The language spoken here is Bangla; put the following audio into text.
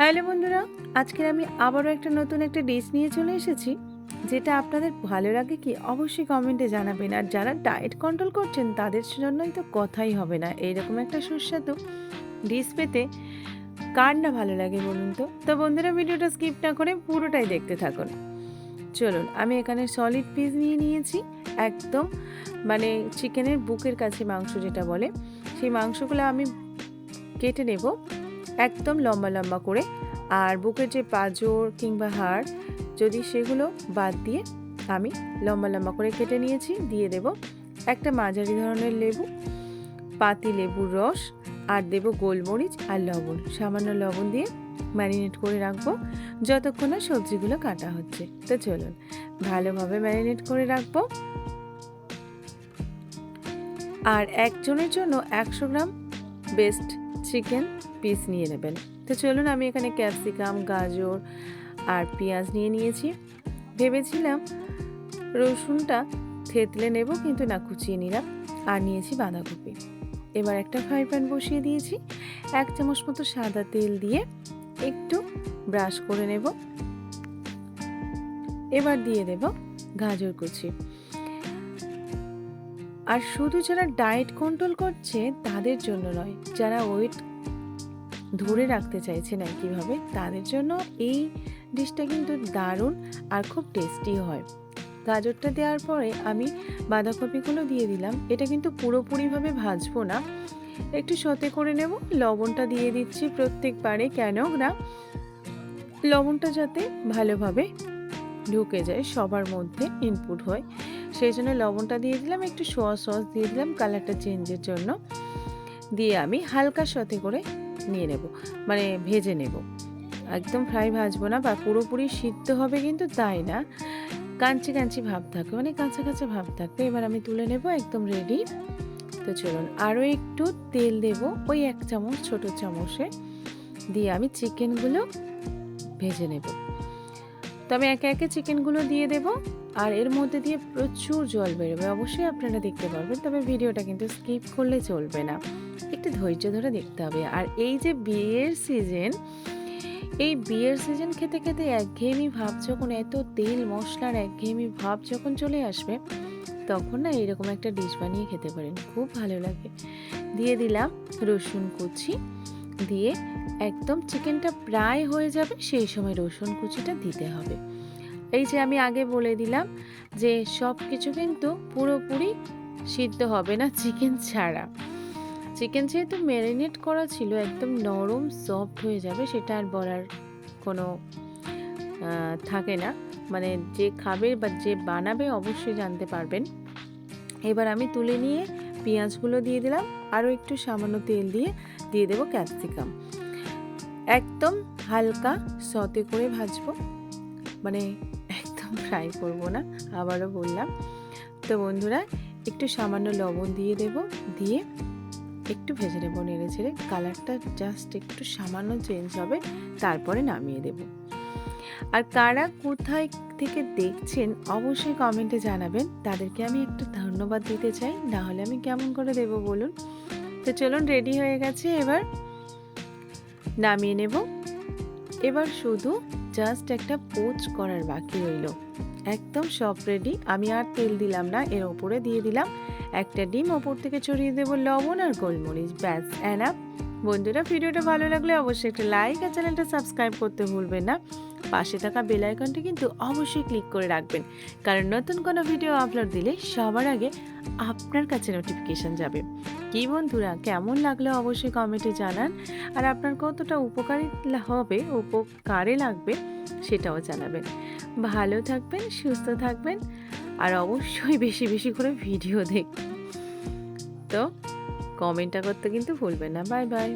হ্যালো বন্ধুরা, আজকে আমি আবারও একটা নতুন একটা ডিশ নিয়ে চলে এসেছি, যেটা আপনাদের ভালো লাগে কি অবশ্যই কমেন্টে জানাবেন। আর যারা ডায়েট কন্ট্রোল করছেন, তাদের জন্যই তো কথাই হবে না, এইরকম একটা সুস্বাদু ডিশ পেতে কার না ভালো লাগে বলুন তো? তো বন্ধুরা, ভিডিওটা স্কিপ না করে পুরোটাই দেখতে থাকুন। চলুন, আমি এখানে সলিড পিস নিয়ে নিয়েছি, একদম মানে চিকেনের বুকের কাছে মাংস যেটা বলে, সেই মাংসগুলো আমি কেটে নেব। একদম লম্বা লম্বা করে। আর বুকের যে পাঁজর কিংবা হাড়, যদি সেগুলো বাদ দিয়ে আমি লম্বা লম্বা করে কেটে নিয়েছি, দিয়ে দেব একটা মাঝারি ধরনের লেবু, পাতি লেবুর রস, আর দেব গোলমরিচ আর লবণ। সামান্য লবণ দিয়ে ম্যারিনেট করে রাখব যতক্ষণ না সবজিগুলো কাটা হচ্ছে। তো চলুন, ভালোভাবে ম্যারিনেট করে রাখব। আর একজনের জন্য একশো গ্রাম বেস্ট চিকেন পিস নিয়ে নেবেন। তো চলুন আমি এখানে ক্যাপসিকাম গাজর আর পেঁয়াজ নিয়ে নিয়েছি। ভেবেছিলাম রসুনটা থেতলে নেব কিন্তু না, কুচিয়ে নিলাম আর নিয়েছি বাঁধাকপি। এবার একটা ফ্রাই প্যান বসিয়ে দিয়েছি। এক চামচ মতো সাদা তেল দিয়ে একটু ব্রাশ করে নেব। এবার দিয়ে দেব গাজর কুচি। আর শুধু যারা ডায়েট কন্ট্রোল করছে তাদের জন্য নয়, যারা ওয়েট ধরে রাখতে চাইছেন একইভাবে তাদের জন্য এই ডিশটা কিন্তু দারুণ আর খুব টেস্টি হয়। গাজরটা দেওয়ার পরে আমি বাঁধাকপিগুলো দিয়ে দিলাম। এটা কিন্তু পুরোপুরিভাবে ভাজবো না। একটু সতে করে নেব। লবণটা দিয়ে দিচ্ছি প্রত্যেকবারে, কেন না? লবণটা যাতে ভালোভাবে ঢুকে যায়, সবার মধ্যে ইনপুট হয়। সেই জন্য লবণটা দিয়ে দিলাম, একটু সোয়া সস দিয়ে দিলাম কালারটা চেঞ্জের জন্য। দিয়ে আমি হালকা সতে করে নিয়ে নেব মানে ভেজে নেব। একদম ফ্রাই ভাজবো না বা পুরোপুরি সিদ্ধ হবে কিন্তু তাই না। কাঞ্চি কাঞ্চি ভাব থাকবে মানে কাঁচা কাঁচা ভাব থাকবে। এবার আমি তুলে নেব একদম রেডি তো চলুন, আরও একটু তেল দেব, ওই এক চামচ ছোট চামচে। দিয়ে আমি চিকেনগুলো ভেজে নেব। তো আমি একে একে চিকেনগুলো দিয়ে দেব। আর এর মধ্যে দিয়ে প্রচুর জল বেরোবে। অবশ্যই আপনারা দেখতে পারবেন, তবে ভিডিওটা কিন্তু স্কিপ করলে চলবে না। একটু ধৈর্য ধরে দেখতে হবে। আর এই যে বিয়ের সিজন, এই বিয়ের সিজন খেতে খেতে একঘেয়েমি ভাব যখন, এত তেল মশলার একঘেয়েমি ভাব যখন চলে আসবে, তখন না এরকম একটা ডিশ বানিয়ে খেতে পারেন। খুব ভালো লাগে। দিয়ে দিলাম রসুন কুচি। দিয়ে একদম চিকেনটা প্রায় হয়ে যাবে, সেই সময় রসুন কুচিটা দিতে হবে। এই যে আমি আগে বলে দিলাম যে সব কিছু কিন্তু পুরোপুরি সিদ্ধ হবে না চিকেন ছাড়া। চিকেন যেহেতু ম্যারিনেট করা ছিল, একদম নরম, সফট হয়ে যাবে, সেটা আর বলার কোনো থাকে না। মানে যে খাবে বা যে বানাবে অবশ্যই জানতে পারবেন। এবার আমি তুলে নিয়ে পেঁয়াজগুলো দিয়ে দিলাম, আরও একটু সামান্য তেল দিয়ে দিয়ে দেবো ক্যাপসিকাম। একদম হালকা সতে করে ভাজবো। মানে ফ্রাই করব না, আবারও বললাম। তো বন্ধুরা, একটু সামান্য লবণ দিয়ে দেব, দিয়ে একটু ভেজে নেব নেড়ে ছেড়ে। কালারটা জাস্ট একটু সামান্য চেঞ্জ হবে, তারপরে নামিয়ে দেব। আর কারা কোথায় থেকে দেখছেন, অবশ্যই কমেন্টে জানাবেন। তাদেরকে আমি একটু ধন্যবাদ দিতে চাই, না হলে আমি কেমন করে দেব বলুন? তো চলুন রেডি হয়ে গেছে। এবার নামিয়ে নেব। এবার শুধু জাস্ট একটা পোচ করার বাকি রইল। একদম সব রেডি আমি আর তেল দিলাম না, এর ওপরে দিয়ে দিলাম একটা ডিম, ওপর থেকে ছড়িয়ে দেবো লবণ আর গোলমরিচ, ব্যাস অ্যানাপ বন্ধুরা, ভিডিওটা ভালো লাগলে অবশ্যই একটা লাইক আর চ্যানেলটা সাবস্ক্রাইব করতে ভুলবেন না। পাশে থাকা বেল আইকনটি কিন্তু অবশ্যই ক্লিক করে রাখবেন। কারণ নতুন কোনো ভিডিও আপলোড দিলে সবার আগে আপনার কাছে নোটিফিকেশান যাবে। কি বন্ধুরা, কেমন লাগল অবশ্যই কমেন্টে জানান। আর আপনার কতটা উপকারী হবে, উপকারে লাগবে সেটাও জানাবেন। ভালো থাকবেন, সুস্থ থাকবেন, আর অবশ্যই বেশি বেশি করে ভিডিও দেখবেন। তো কমেন্টটা করতে কিন্তু ভুলবেন না। Bye bye